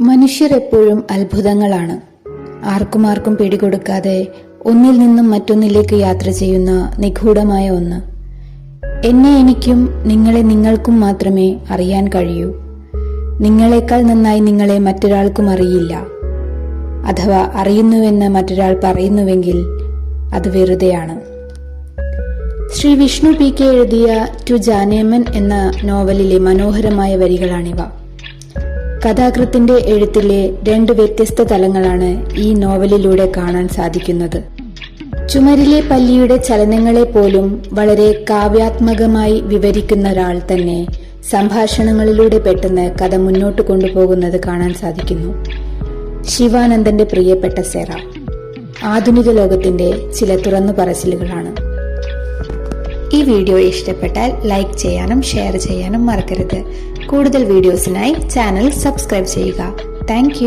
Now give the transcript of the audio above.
മനുഷ്യർ എപ്പോഴും അത്ഭുതങ്ങളാണ്. ആർക്കും ആർക്കും പിടികൊടുക്കാതെ ഒന്നിൽ നിന്നും മറ്റൊന്നിലേക്ക് യാത്ര ചെയ്യുന്ന നിഗൂഢമായ ഒന്ന്. എന്നെ എനിക്കും നിങ്ങളെ നിങ്ങൾക്കും മാത്രമേ അറിയാൻ കഴിയൂ. നിങ്ങളെക്കാൾ നന്നായി നിങ്ങളെ മറ്റൊരാൾക്കും അറിയില്ല. അഥവാ അറിയുന്നുവെന്ന് മറ്റൊരാൾ പറയുന്നുവെങ്കിൽ അത് വെറുതെയാണ്. ശ്രീ വിഷ്ണു പി കെ എഴുതിയ ടു ജാനേമൻ എന്ന നോവലിലെ മനോഹരമായ വരികളാണിവ. കഥാകൃത്തിന്റെ എഴുത്തിലെ രണ്ട് വ്യത്യസ്ത തലങ്ങളാണ് ഈ നോവലിലൂടെ കാണാൻ സാധിക്കുന്നത്. ചുമരിലെ പല്ലിയുടെ ചലനങ്ങളെ പോലും വളരെ കാവ്യാത്മകമായി വിവരിക്കുന്ന ഒരാൾ തന്നെ സംഭാഷണങ്ങളിലൂടെ പെട്ടെന്ന് കഥ മുന്നോട്ട് കൊണ്ടുപോകുന്നത് കാണാൻ സാധിക്കുന്നു. ശിവാനന്ദന്റെ പ്രിയപ്പെട്ട സെറ. ആധുനിക ലോകത്തിന്റെ ചില തുറന്നു പറച്ചിലുകളാണ്. ഈ വീഡിയോ ഇഷ്ടപ്പെട്ടാൽ ലൈക്ക് ചെയ്യാനും ഷെയർ ചെയ്യാനും മറക്കരുത്. കൂടുതൽ വീഡിയോസിനായി ചാനൽ സബ്സ്ക്രൈബ് ചെയ്യുക. താങ്ക്